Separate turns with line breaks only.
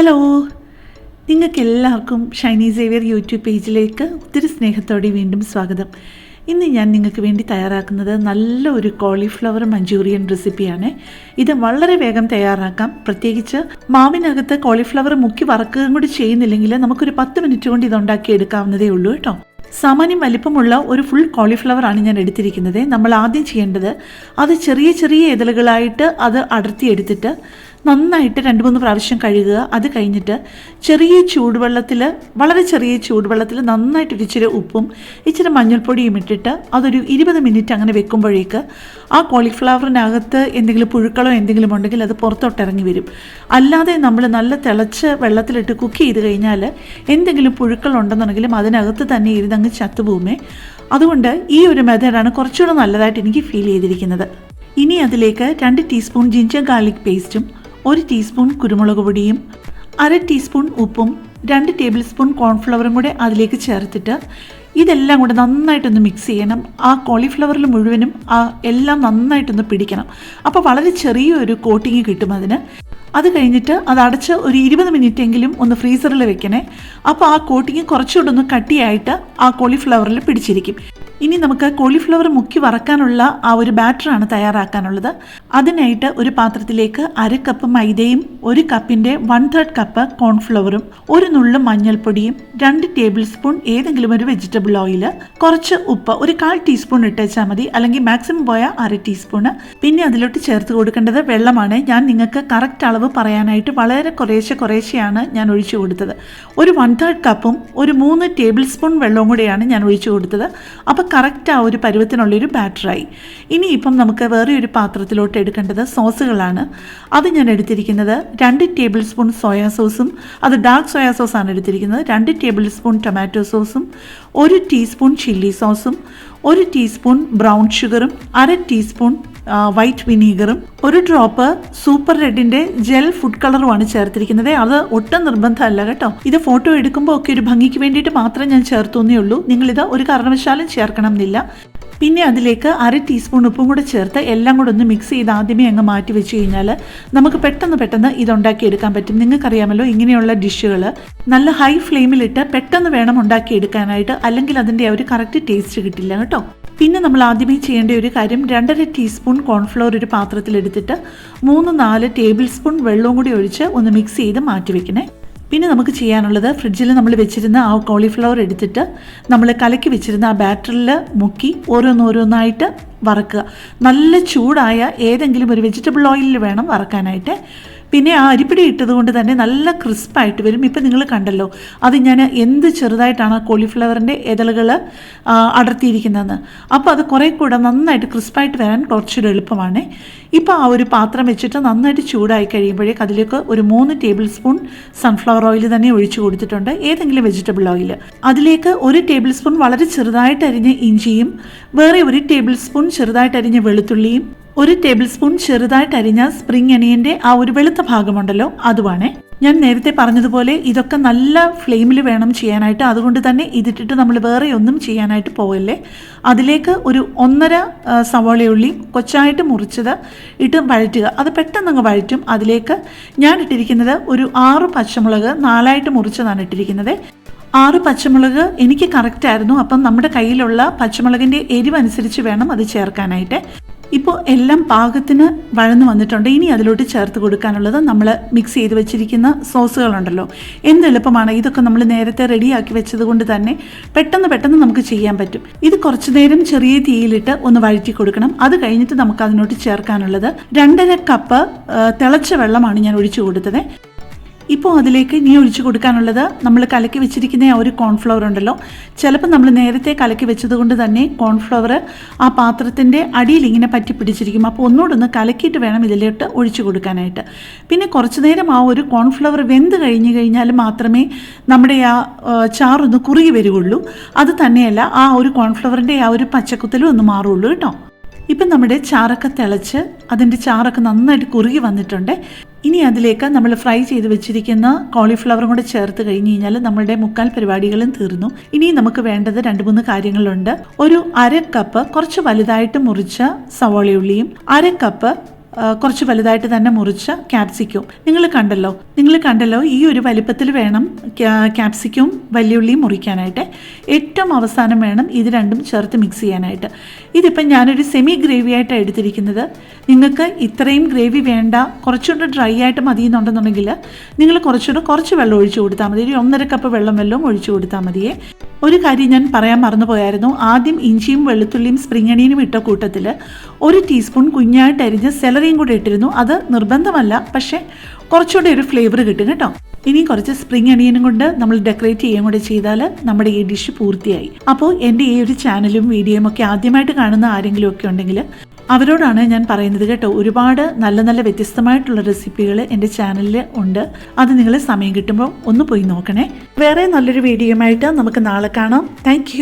Hello നിങ്ങൾക്ക് എല്ലാവർക്കും Shiny Xavier YouTube പേജിലേക്ക് ഒത്തിരി സ്നേഹത്തോടെ വീണ്ടും സ്വാഗതം. ഇന്ന് ഞാൻ നിങ്ങൾക്ക് വേണ്ടി തയ്യാറാക്കുന്നത് നല്ല ഒരു കോളിഫ്ലവർ മഞ്ചൂറിയൻ റെസിപ്പിയാണ് ഇത് വളരെ വേഗം തയ്യാറാക്കാം. പ്രത്യേകിച്ച് മാവിനകത്ത് കോളിഫ്ലവർ മുക്കി വറക്കുകയും കൂടി ചെയ്യുന്നില്ലെങ്കിൽ നമുക്കൊരു പത്ത് മിനിറ്റ് കൊണ്ട് ഇത് ഉണ്ടാക്കി എടുക്കാവുന്നതേ ഉള്ളൂ കേട്ടോ. സാമാന്യം വലിപ്പമുള്ള ഒരു ഫുൾ കോളിഫ്ലവർ ആണ് ഞാൻ എടുത്തിരിക്കുന്നത്. നമ്മൾ ആദ്യം ചെയ്യേണ്ടത് അത് ചെറിയ ചെറിയ ഇതളുകളായിട്ട് അത് അടർത്തിയെടുത്തിട്ട് നന്നായിട്ട് രണ്ട് മൂന്ന് പ്രാവശ്യം കഴുകുക. അത് കഴിഞ്ഞിട്ട് ചെറിയ ചൂടുവെള്ളത്തിൽ വളരെ ചെറിയ ചൂടുവെള്ളത്തിൽ നന്നായിട്ട് ഇച്ചിരി ഉപ്പും ഇച്ചിരി മഞ്ഞൾപ്പൊടിയും ഇട്ടിട്ട് അതൊരു ഇരുപത് മിനിറ്റ് അങ്ങനെ വെക്കുമ്പോഴേക്ക് ആ കോളിഫ്ലവറിനകത്ത് എന്തെങ്കിലും പുഴുക്കളോ എന്തെങ്കിലും ഉണ്ടെങ്കിൽ അത് പുറത്തോട്ട് ഇറങ്ങി വരും. അല്ലാതെ നമ്മൾ നല്ല തിളച്ച് വെള്ളത്തിലിട്ട് കുക്ക് ചെയ്ത് കഴിഞ്ഞാൽ എന്തെങ്കിലും പുഴുക്കൾ ഉണ്ടെന്നുണ്ടെങ്കിലും അതിനകത്ത് തന്നെ ഇരുന്നങ്ങ് ചത്തുപോകുമേ. അതുകൊണ്ട് ഈ ഒരു മെത്തേഡാണ് കുറച്ചുകൂടെ നല്ലതായിട്ട് എനിക്ക് ഫീൽ ചെയ്തിരിക്കുന്നത്. ഇനി അതിലേക്ക് രണ്ട് ടീസ്പൂൺ ജിഞ്ചർ ഗാർലിക് പേസ്റ്റും ഒരു ടീസ്പൂൺ കുരുമുളക് പൊടിയും അര ടീസ്പൂൺ ഉപ്പും രണ്ട് ടേബിൾ സ്പൂൺ കോൺഫ്ലവറും കൂടെ അതിലേക്ക് ചേർത്തിട്ട് ഇതെല്ലാം കൂടെ നന്നായിട്ടൊന്ന് മിക്സ് ചെയ്യണം. ആ കോളിഫ്ലവറിൽ മുഴുവനും ആ എല്ലാം നന്നായിട്ടൊന്ന് പിടിക്കണം. അപ്പോൾ വളരെ ചെറിയൊരു കോട്ടിങ് കിട്ടും അതിന്. അത് കഴിഞ്ഞിട്ട് അത് അടച്ച് ഒരു ഇരുപത് മിനിറ്റ് എങ്കിലും ഒന്ന് ഫ്രീസറിൽ വെക്കണേ. അപ്പോൾ ആ കോട്ടിങ് കുറച്ചുകൂടെ ഒന്ന് കട്ടിയായിട്ട് ആ കോളിഫ്ലവറിൽ പിടിച്ചിരിക്കും. ഇനി നമുക്ക് കോളിഫ്ലവർ മുക്കി വറക്കാനുള്ള ആ ഒരു ബാറ്ററാണ് തയ്യാറാക്കാനുള്ളത്. അതിനായിട്ട് ഒരു പാത്രത്തിലേക്ക് അര കപ്പ് മൈദയും ഒരു കപ്പിന്റെ വൺ തേർഡ് കപ്പ് കോൺഫ്ലവറും ഒരു നുള്ളു മഞ്ഞൾപ്പൊടിയും രണ്ട് ടേബിൾ സ്പൂൺ ഏതെങ്കിലും ഒരു വെജിറ്റബിൾ ഓയിൽ കുറച്ച് ഉപ്പ് ഒരു കാൽ ടീസ്പൂൺ ഇട്ടേച്ചാൽ മതി അല്ലെങ്കിൽ മാക്സിമം പോയ അര ടീസ്പൂണ് പിന്നെ അതിലോട്ട് ചേർത്ത് കൊടുക്കേണ്ടത് വെള്ളമാണ്. ഞാൻ നിങ്ങൾക്ക് കറക്റ്റ് അളവ് പറയാനായിട്ട് വളരെ കുറേശ്ശെ കുറേശ്ശെയാണ് ഞാൻ ഒഴിച്ചു കൊടുത്തത്. ഒരു വൺ തേർഡ് കപ്പും ഒരു മൂന്ന് ടേബിൾ സ്പൂൺ വെള്ളവും കൂടെയാണ് ഞാൻ ഒഴിച്ചു കൊടുത്തത്. അപ്പോൾ കറക്റ്റ് ആ ഒരു പരുവത്തിനുള്ളൊരു ബാറ്ററായി ഇനി ഇപ്പം നമുക്ക് വേറെ ഒരു പാത്രത്തിലോട്ട് എടുക്കേണ്ടത് സോസുകളാണ് അത് ഞാൻ എടുത്തിരിക്കുന്നത് രണ്ട് ടേബിൾ സ്പൂൺ സോയാ സോസും അത് ഡാർക്ക് സോയാ സോസാണ് എടുത്തിരിക്കുന്നത്. രണ്ട് ടേബിൾ സ്പൂൺ ടൊമാറ്റോ സോസും ഒരു ടീസ്പൂൺ ചില്ലി സോസും ഒരു ടീസ്പൂൺ ബ്രൗൺ ഷുഗറും അര ടീസ്പൂൺ വൈറ്റ് വിനീഗറും ഒരു ഡ്രോപ്പ് സൂപ്പർ റെഡിന്റെ ജെൽ ഫുഡ് കളറുമാണ് ചേർത്തിരിക്കുന്നത്. അത് ഒട്ടും നിർബന്ധമല്ല കേട്ടോ. ഇത് ഫോട്ടോ എടുക്കുമ്പോൾ ഒക്കെ ഒരു ഭംഗിക്ക് വേണ്ടിയിട്ട് മാത്രം ഞാൻ ചേർത്തുന്നേ ഉള്ളൂ. നിങ്ങളിത് ഒരു കാരണവശാലും ചേർക്കണം എന്നില്ല. പിന്നെ അതിലേക്ക് അര ടീസ്പൂൺ ഉപ്പും കൂടെ ചേർത്ത് എല്ലാം കൂടെ ഒന്ന് മിക്സ് ചെയ്ത് ആദ്യമേ അങ്ങ് മാറ്റി വെച്ച് കഴിഞ്ഞാൽ നമുക്ക് പെട്ടെന്ന് പെട്ടെന്ന് ഇത് എടുക്കാൻ പറ്റും. നിങ്ങൾക്കറിയാമല്ലോ ഇങ്ങനെയുള്ള ഡിഷുകൾ നല്ല ഹൈ ഫ്ലെയിമിലിട്ട് പെട്ടെന്ന് വേണം ഉണ്ടാക്കിയെടുക്കാനായിട്ട്. അല്ലെങ്കിൽ അതിന്റെ ഒരു കറക്റ്റ് ടേസ്റ്റ് കിട്ടില്ല കേട്ടോ. പിന്നെ നമ്മൾ ആദ്യമേ ചെയ്യേണ്ട ഒരു കാര്യം രണ്ടര ടീസ്പൂൺ കോൺഫ്ലോർ ഒരു പാത്രത്തിലെടുത്തിട്ട് മൂന്ന് നാല് ടേബിൾ സ്പൂൺ വെള്ളവും കൂടി ഒഴിച്ച് ഒന്ന് മിക്സ് ചെയ്ത് മാറ്റി വെക്കണേ. പിന്നെ നമുക്ക് ചെയ്യാനുള്ളത് ഫ്രിഡ്ജിൽ നമ്മൾ വെച്ചിരുന്ന ആ കോളിഫ്ലവർ എടുത്തിട്ട് നമ്മൾ കലക്കി വെച്ചിരുന്ന ആ ബാറ്ററിൽ മുക്കി ഓരോന്നോരോന്നായിട്ട് വറക്കുക. നല്ല ചൂടായ ഏതെങ്കിലും ഒരു വെജിറ്റബിൾ ഓയിലിൽ വേണം വറക്കാനായിട്ട്. പിന്നെ ആ അരിപ്പിടി ഇട്ടത് കൊണ്ട് തന്നെ നല്ല ക്രിസ്പായിട്ട് വരും. ഇപ്പം നിങ്ങൾ കണ്ടല്ലോ അത് ഞാൻ എന്ത് ചെറുതായിട്ടാണ് ആ കോളിഫ്ലവറിന്റെ ഇതളുകൾ അടർത്തിയിരിക്കുന്നതെന്ന്. അപ്പോൾ അത് കുറേ കൂടെ നന്നായിട്ട് ക്രിസ്പായിട്ട് വരാൻ കുറച്ചൊരു എളുപ്പമാണ്. ഇപ്പോൾ ആ ഒരു പാത്രം വെച്ചിട്ട് നന്നായിട്ട് ചൂടായി കഴിയുമ്പോഴേക്ക് അതിലേക്ക് ഒരു മൂന്ന് ടേബിൾ സ്പൂൺ സൺഫ്ലവർ ഓയിൽ തന്നെ ഒഴിച്ചു കൊടുത്തിട്ടുണ്ട്. ഏതെങ്കിലും വെജിറ്റബിൾ ഓയിൽ അതിലേക്ക് ഒരു ടേബിൾ സ്പൂൺ വളരെ ചെറുതായിട്ട് അരിഞ്ഞ ഇഞ്ചിയും വേറെ ഒരു ടേബിൾ സ്പൂൺ ചെറുതായിട്ട് അരിഞ്ഞ വെളുത്തുള്ളിയും ഒരു ടേബിൾ സ്പൂൺ ചെറുതായിട്ട് അരിഞ്ഞ സ്പ്രിംഗ് അനിയന്റെ ആ ഒരു വെളുത്ത ഭാഗമുണ്ടല്ലോ അതുവാണേ. ഞാൻ നേരത്തെ പറഞ്ഞതുപോലെ ഇതൊക്കെ നല്ല ഫ്ലെയിമിൽ വേണം ചെയ്യാനായിട്ട്. അതുകൊണ്ട് തന്നെ ഇതിട്ടിട്ട് നമ്മൾ വേറെ ഒന്നും ചെയ്യാനായിട്ട് പോകല്ലേ അതിലേക്ക് ഒരു ഒന്നര സവാളയുള്ളി കൊച്ചായിട്ട് മുറിച്ചത് ഇട്ട് വഴറ്റുക. അത് പെട്ടെന്ന് അങ്ങ് വഴറ്റും. അതിലേക്ക് ഞാൻ ഇട്ടിരിക്കുന്നത് ഒരു ആറ് പച്ചമുളക് നാലായിട്ട് മുറിച്ചതാണ് ഇട്ടിരിക്കുന്നത്. ആറ് പച്ചമുളക് എനിക്ക് കറക്റ്റ് ആയിരുന്നു. അപ്പം നമ്മുടെ കയ്യിലുള്ള പച്ചമുളകിന്റെ എരിവനുസരിച്ച് വേണം അത് ചേർക്കാനായിട്ട്. ഇപ്പോൾ എല്ലാം പാകത്തിന് വഴന്നു വന്നിട്ടുണ്ട്. ഇനി അതിലോട്ട് ചേർത്ത് കൊടുക്കാനുള്ളത് നമ്മൾ മിക്സ് ചെയ്ത് വെച്ചിരിക്കുന്ന സോസുകളുണ്ടല്ലോ. എന്ത് എളുപ്പമാണ്? ഇതൊക്കെ നമ്മൾ നേരത്തെ റെഡിയാക്കി വെച്ചത് കൊണ്ട് തന്നെ പെട്ടെന്ന് പെട്ടെന്ന് നമുക്ക് ചെയ്യാൻ പറ്റും. ഇത് കുറച്ചു നേരം ചെറിയ തീയിലിട്ട് ഒന്ന് വഴറ്റി കൊടുക്കണം. അത് കഴിഞ്ഞിട്ട് നമുക്ക് അതിനോട്ട് ചേർക്കാനുള്ളത് രണ്ടര കപ്പ് തിളച്ച വെള്ളമാണ് ഞാൻ ഒഴിച്ചു കൊടുത്തത്. ഇപ്പോൾ അതിലേക്ക് ഇനി ഒഴിച്ചു കൊടുക്കാനുള്ളത് നമ്മൾ കലക്കി വെച്ചിരിക്കുന്ന ആ ഒരു കോൺഫ്ലവർ ഉണ്ടല്ലോ. ചിലപ്പോൾ നമ്മൾ നേരത്തെ കലക്കി വെച്ചതുകൊണ്ട് തന്നെ കോൺഫ്ലവർ ആ പാത്രത്തിന്റെ അടിയിൽ ഇങ്ങനെ പറ്റി പിടിച്ചിരിക്കും. അപ്പോൾ ഒന്നുകൂടൊന്ന് കലക്കിയിട്ട് വേണം ഇതിലോട്ട് ഒഴിച്ചു കൊടുക്കാനായിട്ട്. പിന്നെ കുറച്ചു നേരം ആ ഒരു കോൺഫ്ലവർ വെന്ത് കഴിഞ്ഞു കഴിഞ്ഞാൽ മാത്രമേ നമ്മുടെ ആ ചാറൊന്ന് കുറുകി വരികയുള്ളൂ. അത് തന്നെയല്ല ആ ഒരു കോൺഫ്ലവറിന്റെ ആ ഒരു പച്ചക്കുത്തലും ഒന്ന് മാറുള്ളൂ കേട്ടോ. ഇപ്പം നമ്മുടെ ചാറൊക്കെ തിളച്ച് അതിന്റെ ചാറൊക്കെ നന്നായിട്ട് കുറുകി വന്നിട്ടുണ്ട്. ഇനി അതിലേക്ക് നമ്മൾ ഫ്രൈ ചെയ്ത് വെച്ചിരിക്കുന്ന കോളിഫ്ലവറും കൂടെ ചേർത്ത് കഴിഞ്ഞ് കഴിഞ്ഞാൽ നമ്മളുടെ മുക്കാൽ പരിപാടികളും തീർന്നു. ഇനി നമുക്ക് വേണ്ടത് രണ്ട് മൂന്ന് കാര്യങ്ങളുണ്ട്. ഒരു അര കപ്പ് കുറച്ച് വലുതായിട്ട് മുറിച്ച സവോളയുള്ളിയും അര കപ്പ് കുറച്ച് വലുതായിട്ട് തന്നെ മുറിച്ച ക്യാപ്സിക്കം നിങ്ങൾ കണ്ടല്ലോ നിങ്ങൾ കണ്ടല്ലോ ഈ ഒരു വലിപ്പത്തിൽ വേണം ക്യാപ്സിക്കവും വലിയുള്ളിയും മുറിക്കാനായിട്ട്. ഏറ്റവും അവസാനം വേണം ഇത് രണ്ടും ചേർത്ത് മിക്സ് ചെയ്യാനായിട്ട്. ഇതിപ്പം ഞാനൊരു സെമി ഗ്രേവി ആയിട്ടാണ് എടുത്തിരിക്കുന്നത്. നിങ്ങൾക്ക് ഇത്രയും ഗ്രേവി വേണ്ട കുറച്ചുകൂടെ ഡ്രൈ ആയിട്ട് മതി എന്നുണ്ടെന്നുണ്ടെങ്കിൽ നിങ്ങൾ കുറച്ചുകൂടെ കുറച്ച് വെള്ളം ഒഴിച്ചു കൊടുത്താൽ മതി. ഒരു ഒന്നര കപ്പ് വെള്ളം വല്ലതും ഒഴിച്ചു കൊടുത്താൽ മതിയേ. ഒരു കാര്യം ഞാൻ പറയാൻ മറന്നു പോയായിരുന്നു. ആദ്യം ഇഞ്ചിയും വെളുത്തുള്ളിയും സ്പ്രിംഗ് അണിയനും ഇട്ട കൂട്ടത്തിൽ ഒരു ടീസ്പൂൺ കുഞ്ഞായിട്ട് അരിഞ്ഞ സെലറിയും കൂടെ ഇട്ടിരുന്നു. അത് നിർബന്ധമല്ല പക്ഷേ കുറച്ചുകൂടെ ഒരു ഫ്ലേവർ കിട്ടും കേട്ടോ. ഇനി കുറച്ച് സ്പ്രിംഗ് അണിയനും കൊണ്ട് നമ്മൾ ഡെക്കറേറ്റ് ചെയ്യുകയും കൂടെ ചെയ്താൽ നമ്മുടെ ഈ ഡിഷ് പൂർത്തിയായി. അപ്പോൾ എന്റെ ഈ ഒരു ചാനലും വീഡിയോയും ഒക്കെ ആദ്യമായിട്ട് കാണുന്ന ആരെങ്കിലും ഒക്കെ ഉണ്ടെങ്കിൽ അവരോടാണ് ഞാൻ പറയുന്നത് കേട്ടോ. ഒരുപാട് നല്ല നല്ല വ്യത്യസ്തമായിട്ടുള്ള റെസിപ്പികൾ എന്റെ ചാനലിൽ ഉണ്ട്. അത് നിങ്ങൾ സമയം കിട്ടുമ്പോൾ ഒന്ന് പോയി നോക്കണേ. വേറെ നല്ലൊരു വീഡിയോ ആയിട്ട് നമുക്ക് നാളെ കാണാം. താങ്ക്